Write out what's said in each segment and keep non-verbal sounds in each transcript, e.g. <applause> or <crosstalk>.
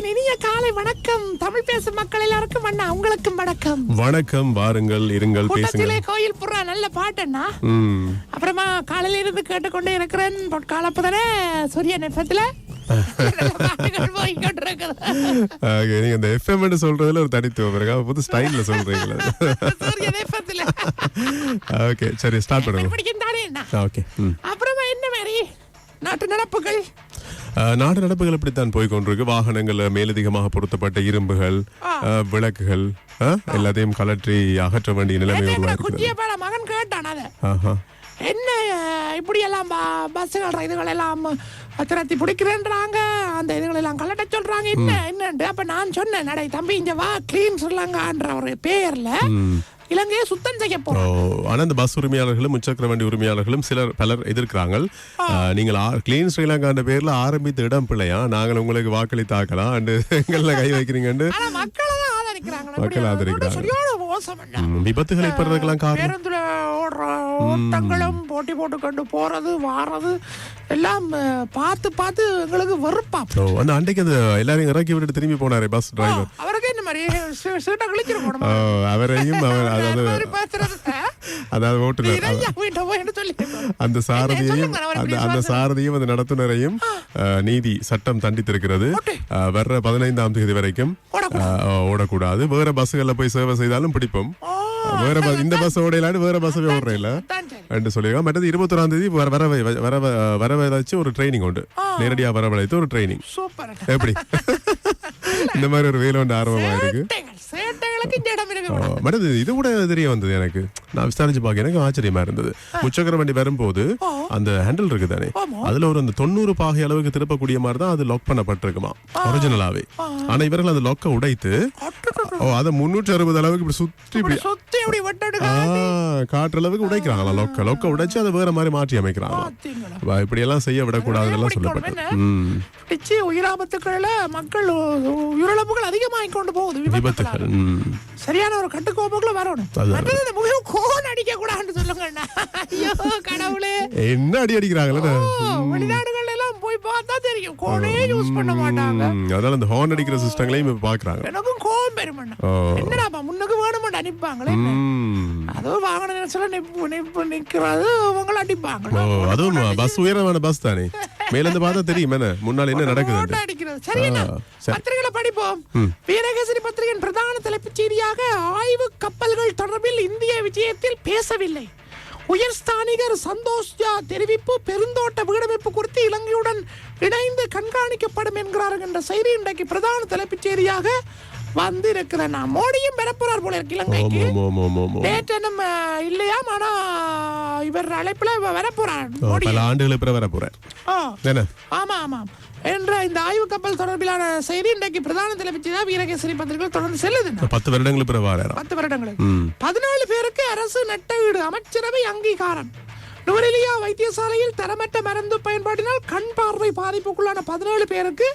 இனிய காலை வணக்கம். தமிழ் பேசும் மக்கள் எல்லாருக்கும் அண்ணா உங்களுக்கும் வணக்கம். வணக்கம் வாருங்கள் இருங்கள் கூட்டத்திலே கோயில் புறா நல்ல பாட்டுண்ணா. அப்புறமா காலையில இருந்து கேட்டுக்கொண்டே இருக்கிறேன். பொற்காலப்பதனே சூரிய ஆக, நீங்க இந்த எஃப்எம் சொல்றதுல ஒரு தனித்துவம் இருக்கு. புது ஸ்டைல்ல சொல்றீங்களா. ஓகே சரி ஸ்டார்ட் பண்ணுங்க என்ன ஓகே ம். அப்புறமா என்ன மாதிரி? நாட்டு நடப்புகள் நாடு நடப்புகள் இப்படித்தான் போய் கொண்டிருக்கு வாகனங்கள்ல மேலதிகமாக பொருத்தப்பட்ட இரும்புகள் விளக்குகள் எல்லாத்தையும் கலற்றி அகற்ற வேண்டிய நிலைமை மகன் கேட்டான் என்ன இப்படி எல்லாம் பஸ்ஸுகள் இதுகள் எல்லாம் திரத்தி பிடிக்கிறேன்றாங்க. அந்த இதுகள் எல்லாம் கலட்ட சொல்றாங்க. என்ன என்னன்ட்டு அப்ப நான் சொன்னேன் நடை தம்பி இங்க வா கிளீன் ஸ்ரீலங்கான்ற ஒரு பெயர்ல இலங்கையை சுத்தம் செய்ய போறோம் ஆனா இந்த பஸ் உரிமையாளர்களும் முச்சக்கர வண்டி உரிமையாளர்களும் சிலர் பலர் எதிர்க்கிறாங்க நீங்கள் கிளீன் ஸ்ரீலங்கான்ற பேர்ல ஆரம்பித்த இடம் பிள்ளையா? நாங்கள் உங்களுக்கு வாக்களித்தாக்கலாம். அண்டு எங்கள கை வைக்கிறீங்கன்னு மக்களை ஆதரிக்கிறாங்க மக்கள் ஆதரிக்கிறாங்க. விபத்துகள் ஏற்படுறதுக்கெல்லாம் காரணம்? ஓட்டங்களும் போட்டி போட்டு கொண்டு போறது வாரது எல்லாம் பார்த்து பார்த்து எங்களுக்கு வெறுப்பா அந்த அன்றைக்கு அந்த எல்லாரையும் இறக்கி விட்டுட்டு திரும்பி போனாரே பஸ் டிரைவர் அவருக்கு இந்த மாதிரி சீட்டை கிழிச்சிட்டு போனோமா அவரையும் அவர் அதாவது அதாவது ஓட்டுநர் வீட்டை அந்த சாரதியையும் அந்த அந்த. சாரதியும் அந்த நடத்துனரையும் நீதி சட்டம் தண்டித்திருக்கிறது. வர்ற பதினைந்தாம் தேதி வரைக்கும் ஓடக்கூடாது. வேற பஸ்ஸுகள்ல போய் சேவை செய்தாலும் பிடிப்போம். வேற பஸ் இந்த பஸ் ஓடையிலான்னு வேற பஸ் ஓடுற இல்ல அதான் சரி. என்று சொல்லியிருக்கோம் மற்றது இருபத்தொராம் தேதி வர வர வர வர வச்சு ஒரு ட்ரைனிங் உண்டு. நேரடியா வரவழைத்து ஒரு ட்ரைனிங் சூப்பர் எப்படி? <laughs> இந்த மாதிரி ஒரு வேலை ஒன்று ஆர்வமா இருக்கு. மற்றது இது கூட தெரிய வந்தது எனக்கு. நான் விசாரிச்சு பார்க்க எனக்கு ஆச்சரியமா இருந்தது. முச்சக்கர வண்டி வரும்போது அந்த ஹேண்டில் இருக்கு தானே அதுல ஒரு அந்த தொண்ணூறு பாகை அளவுக்கு திருப்பக்கூடிய மாதிரி தான் அது லாக் பண்ணப்பட்டிருக்குமா? ஒரிஜினலாவே ஆனா இவர்கள் அந்த லாக்கை உடைத்து ஓ அதை முன்னூற்றி அறுபது அளவுக்கு இப்படி சுற்றி இப்படி ஆ, காட்டுற அளவுக்கு உடைக்கிறாங்களா? லொக்க லொக்க உடைச்சு அதை வேற மாதிரி மாற்றி அமைக்கிறாங்க? இப்படி எல்லாம் செய்ய விடக்கூடாதுன்னு பிடிச்சு உயிராபத்துக்கள்ல மக்கள் உயிரிழப்புகள் அதிகமாகி கொண்டு போகுது விபத்துகள் சரியான ஒரு கட்டுக்கோப்புக்குள்ள வரணும். முகம் கோன் அடிக்க கூடாதுன்னு சொல்லுங்க என்ன அடி அடிக்கிறாங்களே போய் பார்த்தா தெரியும். கோனே யூஸ் பண்ண மாட்டாங்க. அதனால இந்த ஹார்ன் அடிக்கிற சிஸ்டங்களையும் இப்ப பாக்குறாங்க எனக்கும் கோவம் பெருமண்ணா. என்னடாப்பா முன்னுக்கு வேணுமெண்டு அனுப்பாங்களே ம். அதுவும் வாகன நினைச்சல நிப்பு நிப்பு நிக்கிறது அவங்கள அடிப்பாங்க அதுவும் பஸ் உயரமான பஸ் தானே? மேல இருந்து பார்த்தா தெரியும் என்ன? முன்னால என்ன நடக்குது அடிக்கிறது. சரி. என்ன படிப்போம். வீரகேசரி பத்திரிகையின் பிரதான தலைப்புச் செய்தியாக ஆய்வு கப்பல்கள் தொடர்பில் இந்திய விஜயத்தில் பேசவில்லை. உயர் ஸ்தானிகர் சந்தோஷ் தெரிவிப்பு பெருந்தோட்ட வீடமைப்பு குறித்து இலங்கையுடன் இணைந்து கண்காணிக்கப்படும் என்கிறார்கள் என்ற செய்தி இன்றைக்கு பிரதான தலைப்புச் செய்தியாக வந்திருக்கிறேன் நான் மோடியும் பெறப்போறார் போல இருக்கு இலங்கைக்கு. டேட் நம்ம இல்லையாம் ஆனா இவர் அழைப்புல வரப்போறார் ஓ, மோடி. பல ஆண்டுகளுக்கு பிறகு வர போறேன் ஆ. என்ன? ஆமா ஆமாம் என்ற இந்த ஆய்வு கப்பல் தொடர்பிலான செய்தி இன்றைக்கு பிரதான தலைப்புச் தான் வீரகேசரி பத்திரிகை தொடர்ந்து செல்லுது. பத்து வருடங்களுக்கு பிறகு பத்து வருடங்களுக்கு பதினாலு பேருக்கு அரசு நட்ட வீடு அமைச்சரவை அங்கீகாரம். நுவரெலியா வைத்தியசாலையில் தரமற்ற மருந்து பயன்பாட்டினால் கண் பார்வை பாதிப்புக்குள்ளான பதினேழு பேருக்கு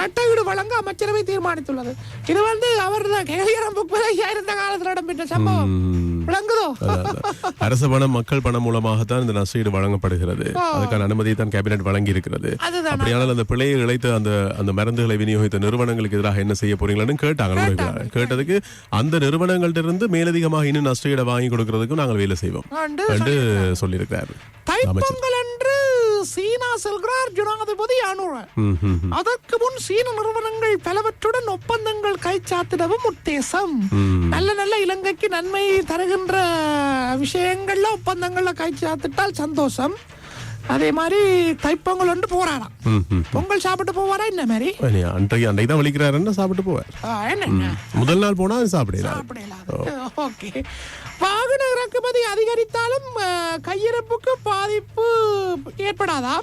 நட்டவீடு வழங்க அமைச்சரவை தீர்மானித்துள்ளது. இது வந்து அவர் கேலியரம் புக்பதையா இருந்த காலத்தில் இடம்பெற்ற சம்பவம். அரசு பணம் மக்கள் பணம் மூலமாகத்தான் இந்த நஷ்டீடு வழங்கப்படுகிறது. அதுக்கான அனுமதியை தான் கேபினெட் வழங்கி இருக்கிறது அப்படியானால் அந்த பிழையை இழைத்த அந்த அந்த மருந்துகளை விநியோகித்த நிறுவனங்களுக்கு எதிராக என்ன செய்ய போறீங்களான்னு கேட்டாங்க. கேட்டதுக்கு அந்த நிறுவனங்கள்ட்ட இருந்து மேலதிகமாக இன்னும் நஷ்டஈடை வாங்கி கொடுக்கறதுக்கும் நாங்கள் வேலை செய்வோம் என்று சொல்லியிருக்கிறார். தைப்பொங்கல் அன்று சீனா செல்கிறார் ஜனாதிபதி அனுர. அதற்கு முன் சீன நிறுவனங்கள் பலவற்றுடன் ஒப்பந்தங்கள் கைச்சாத்திடவும் உத்தேசம். நல்ல நல்ல இலங்கைக்கு நன்மை தருகின்ற விஷயங்கள்ல ஒப்பந்தங்கள்ல கைச்சாத்திட்டால் சந்தோஷம். அதே மாதிரி தைப்பொங்கல் ஒன்று போறாராம். பொங்கல் சாப்பிட்டு போவாரா என்ன மாதிரி அன்றைக்கு அன்றைக்கு தான் வலிக்கிறாருன்னு சாப்பிட்டு போவார். என்ன முதல் நாள் போனா சாப்பிடலாம் சாப்பிடலாம் ஓகே. வாகன இறக்குமதி அதிகரித்தாலும் கையிருப்புக்கு பாதிப்பு ஏற்படாதா?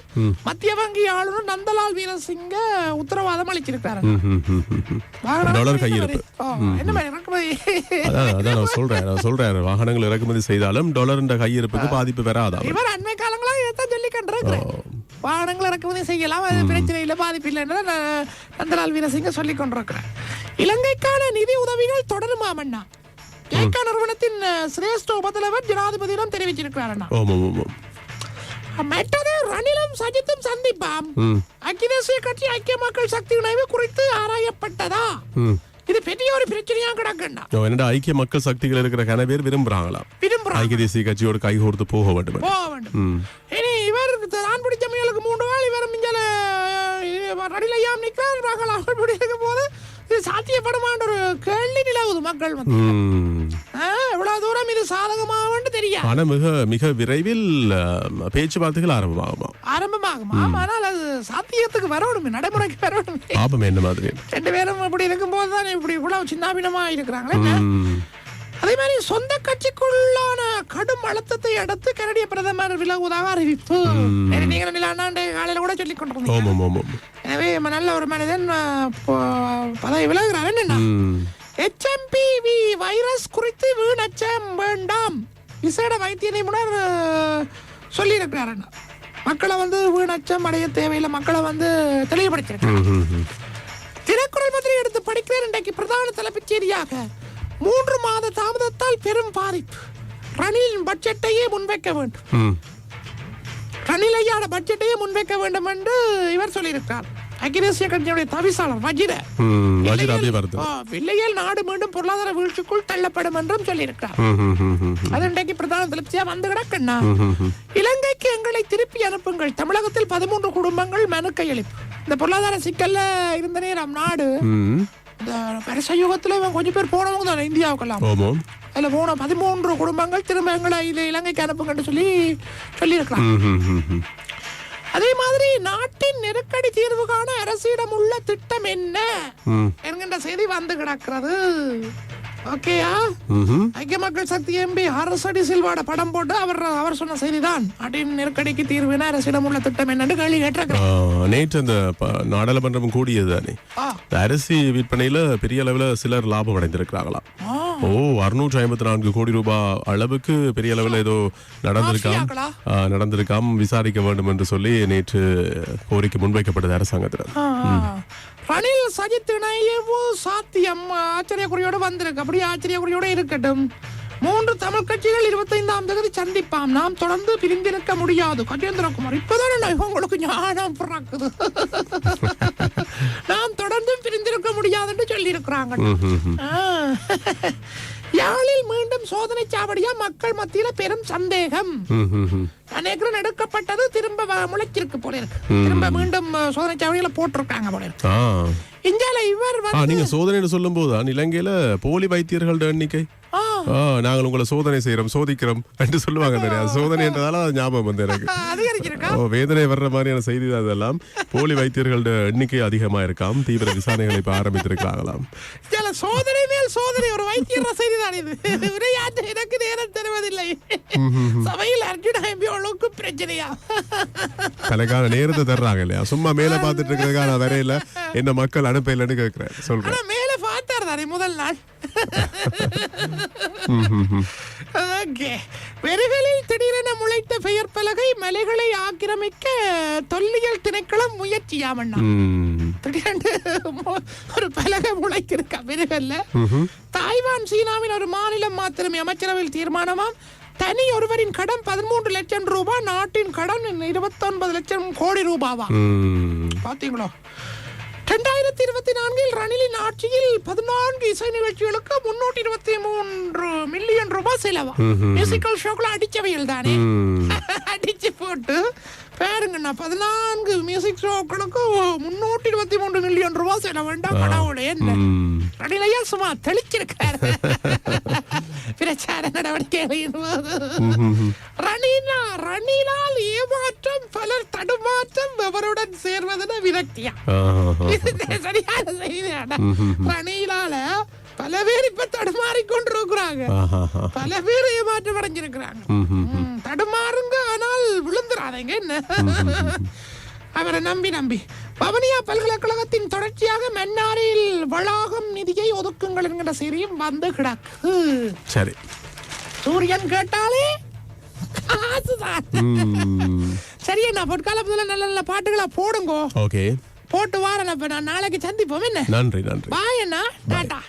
மத்திய வங்கி ஆளுநர் நந்தலால் வீரசிங்க உத்தரவாதம் அளிச்சிருக்காரு டாலர் கையிருப்பு. என்ன மாதிரி இறக்குமதி? அதான் நான் சொல்றேன் நான் சொல்றேன். வாகனங்கள் இறக்குமதி செய்தாலும் டாலர் கையிருப்புக்கு பாதிப்பு வராதான் இவர் அண்மை காலங்களா வாகனங்கள் இறக்குமதி செய்யலாம். அது பிரச்சனை இல்லை பாதிப்பு இல்லைன்னு நந்தலால் வீரசிங்க சொல்லிக் கொண்டிருக்கிறேன் இலங்கைக்கான நிதி உதவிகள் தொடருமாமண்ணா ஜெய்கா நிறுவனத்தின் சிரேஷ்ட உபதலைவர் ஜனாதிபதியிடம் தெரிவிச்சிருக்கிறார் அண்ணா. ஓம் ஓம் ஓம் ஓம் மற்றது ரணிலும் சஜித்தும் சந்திப்பாம். தேசிய கட்சி ஐக்கிய மக்கள் சக்தி இணைவு குறித்து ஆராயப்பட்டதா? இது பெரிய ஒரு பிரச்சனையா கிடக்குண்டா என்னடா ஐக்கிய மக்கள் சக்திகள் இருக்கிற கன பேர் விரும்புறாங்களாம் விரும்புறாங்க. ஐக்கிய தேசிய கட்சியோட கைகோர்த்து போக வேண்டும். போக வேண்டும் ம் இனி இவர் தான் பிடிச்ச முயலுக்கு மூன்று நாள் இவர் மிஞ்சல ரடிலையாம் நாங்கள் அவள் பிடிக்கும் போது இது சாத்தியப்படுமான்ற ஒரு கேள்வி நிலவுது மக்கள் வந்து எவ்வளவு தூரம் இது சாதகமாகும்னு தெரியாது. ஆனா மிக மிக விரைவில் பேச்சுவார்த்தைகள் ஆரம்பமாகுமா? ஆரம்பமாகுமா. ஆனால் அது சாத்தியத்துக்கு வரணுமே நடைமுறைக்கு வரணுமே. பாபம் என்ன மாதிரி? ரெண்டு பேரும் இப்படி இருக்கும்போது தான் இப்படி இவ்வளவு சின்னாபினமா இருக்கிறாங்களே. அதே மாதிரி சொந்த கட்சிக்குள்ளான கடும் அழுத்தத்தை அடுத்து கனடிய பிரதமர் விலகுவதாக அறிவிப்பு. நேற்று நீங்க ரெண்டு அண்ணாண்டே காலையில கூட சொல்லிக் கொண்டிருந்தீங்க எனவே நல்ல ஒரு மனிதன் பதவி விலகுறார் என்ன ம். எச்எம்பிவி வைரஸ் குறித்து வீணச்சம் வேண்டாம். விசேட வைத்திய நிபுணர் சொல்லியிருக்கிறார். மக்களை வந்து வீணச்சம் அடைய தேவையில்லை. மக்களை வந்து தெளிவுபடுத்தியிருக்காங்க ம், ம், ம். தினக்குரல் பத்திரிகை எடுத்து படிக்கிறேன் இன்றைக்கு பிரதான தலைப்புச் செய்தியாக. மூன்று மாத தாமதத்தால் பெரும் பாதிப்பு. ரணிலின் பட்ஜெட்டையே முன்வைக்க வேண்டும். ரணில் ஐயாட பட்ஜெட்டையே முன்வைக்க வேண்டும் என்று இவர் சொல்லியிருக்கிறார். ஐக்கிய தேசிய கட்சியுடைய தவிசாளர் வஜிர. இல்லையேல் நாடு மீண்டும் பொருளாதார வீழ்ச்சிக்குள் தள்ளப்படும் என்றும் சொல்லியிருக்கிறார். அது இன்றைக்கு பிரதான தலைப்பியா வந்து கிடக்கண்ணா. இலங்கைக்கு எங்களை திருப்பி அனுப்புங்கள். தமிழகத்தில் பதிமூன்று குடும்பங்கள் மனு கையளிப்பு. இந்த பொருளாதார சிக்கல்ல இருந்த நேரம் நாடு இந்த வருஷ யுகத்துல இவன் கொஞ்சம் பேர் போனவங்க தானே இந்தியாவுக்கெல்லாம். ஓமோ அதுல போன பதிமூன்று குடும்பங்கள் திரும்ப எங்களை இது இலங்கைக்கு அனுப்புங்கன்னு சொல்லி சொல்லியிருக்கிறாங்க ம் ம் ம். ம் அதே மாதிரி நாட்டின் நெருக்கடி தீர்வு காண அரசிடம் உள்ள திட்டம் என்ன? என்கின்ற செய்தி வந்து கிடக்கிறது. ஓகேயா ம்ஹும். ஐக்கிய மக்கள் சக்தி எம்பி அரசடி சில்வாட படம் போட்டு அவர் அவர் சொன்ன செய்திதான். நாட்டின் நெருக்கடிக்கு தீர்வுனா அரசிடம் உள்ள திட்டம் என்னன்னு கேள்வி கேட்டிருக்கிறேன். நேற்று அந்த நாடாளுமன்றம் கூடியது தானே ஆ. இந்த அரிசி விற்பனையில பெரிய அளவுல சிலர் லாபம் அடைந்திருக்கிறாங்களாம் ஓ அறுநூற்றி ஐம்பத்தி நான்கு கோடி ரூபாய் அளவுக்கு பெரிய அளவுல ஏதோ நடந்திருக்காம். நடந்திருக்காம் விசாரிக்க வேண்டும் என்று சொல்லி நேற்று கோரிக்கை முன்வைக்கப்பட்டது அரசாங்கத்தில் ஆ, ரணில் சஜித் இணையவு சாத்தியம். ஆச்சரியக்குறியோடு வந்திருக்கு அப்படியே ஆச்சரியக்குறியோட இருக்கட்டும். மூன்று தமிழ் கட்சிகள் இருபத்தைந்தாம் தேதி சந்திப்பாம். நாம் தொடர்ந்து பிரிந்திருக்க முடியாது. கஜேந்திரகுமார் இப்பதானே உங்களுக்கு ஞானம் பிறக்குது. நாம் தொடர்ந்து பிரிந்திருக்க முடியாதுன்னு சொல்லி இருக்கிறாங்க யாழில் மீண்டும் சோதனை சாவடியா? மக்கள் மத்தியில பெரும் சந்தேகம். அநேகம் எடுக்கப்பட்டது திரும்ப முளைச்சிருக்கு போல இருக்கு. திரும்ப மீண்டும் சோதனை சாவடியில போட்டிருக்காங்க போல இருக்கு. இந்தியால இவர் நீங்க சோதனை சொல்லும் போதுதான் இலங்கையில போலி வைத்தியர்களோட எண்ணிக்கை? ஆ, நாங்கள் உங்களை சோதனை செய்யறோம் சோதிக்கிறோம் என்று சொல்லுவாங்க தானே. சோதனை என்றதால ஞாபகம் வந்து எனக்கு. வேதனை வர்ற மாதிரியான செய்தி அதெல்லாம் போலி வைத்தியர்களோட எண்ணிக்கை அதிகமா இருக்காம். தீவிர விசாரணைகளை இப்ப ஆரம்பித்திருக்கிறாங்களாம். இந்தியால சோதனை மேல் சோதனை ஒரு வைத்தியர் செய்தி தான் இது. விளையாட்டு எனக்கு நேரம் தருவதில்லை. சபையில் அர்ஜுன் எம்பி அளவுக்கு பிரச்சனையா? தனக்கான நேரத்தை தர்றாங்க இல்லையா? சும்மா மேல பார்த்துட்டு இருக்கிறதுக்கான வரையில என்ன மக்கள் அனுப்ப இல்லைன்னு கேட்கிறேன். சொல்றேன். தானே முதல் நாள் ஓகே வெறுகளில் திடீரென முளைத்த பெயர் பலகை மலைகளை ஆக்கிரமிக்க தொல்லியல் திணைக்களம் முயற்சியாமண்ணா. திடீரென்று ஒரு பலகை முளைத்திருக்கா வெறுகல்ல தாய்வான் சீனாவின் ஒரு மாநிலம் மாத்திரமே அமைச்சரவையில் தீர்மானமாம். தனி ஒருவரின் கடன் பதிமூன்று லட்சம் ரூபாய் நாட்டின் கடன் இருபத்தொன்பது லட்சம் கோடி ரூபாவா. பாத்தீங்களா? ரெண்டாயிரத்தி இருபத்தி நான்கில் ரணிலின் ஆட்சியில் பதினான்கு இசை நிகழ்ச்சிகளுக்கு முன்னூற்றி இருபத்தி மூன்று மில்லியன் ரூபாய் செலவா. மியூசிக்கல் ஷோக்குள்ள அடிச்சவையில் தானே. <laughs> அடிச்சு போட்டு. பாருங்கண்ணா பதினான்கு மியூசிக் ஷோக்களுக்கு முன்னூற்றி இருபத்தி மூன்று மில்லியன் ரூபாய் செலவு வேண்டாம் கடவுளே என்ன. ரணிலையா சும்மா தெளிச்சிருக்காரு. <laughs> பிரச்சார நடவடிக்கைகளின் போது ரணிலா ரணிலால் ஏமாற்றம் பலர் தடுமாற்றம் அவருடன் சேர்வதென விரக்தியா. இது சரியான செய்தியாடா. ரணிலால பல பேர் இப்ப தடுமாறி கொண்டிருக்கிறாங்க. பல பேர் ஏமாற்றம் அடைஞ்சிருக்கிறாங்க. தடுமாறுங்க ஆனால் விழுந்துறாதீங்க என்ன? அவரை நம்பி நம்பி. வவனியா பல்கலைக்கழகத்தின் தொடர்ச்சியாக மன்னாரில் வளாகம் நிதியை ஒதுக்குங்கள் என்கிற செய்தியும் வந்து கிடக்கு. சரி. சூரியன் கேட்டாலே காசுதான். ம். சரி என்ன பொற்காலத்துல நல்ல நல்ல பாட்டுகளா போடுங்கோ. ஓகே. போட்டு வாரேன் அப்ப நான் நாளைக்கு சந்திப்போம் என்ன? நன்றி நன்றி. பாய் அண்ணா டாட்டா.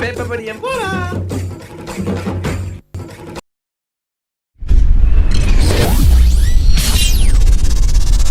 பேப்பர் படியம் போலாம்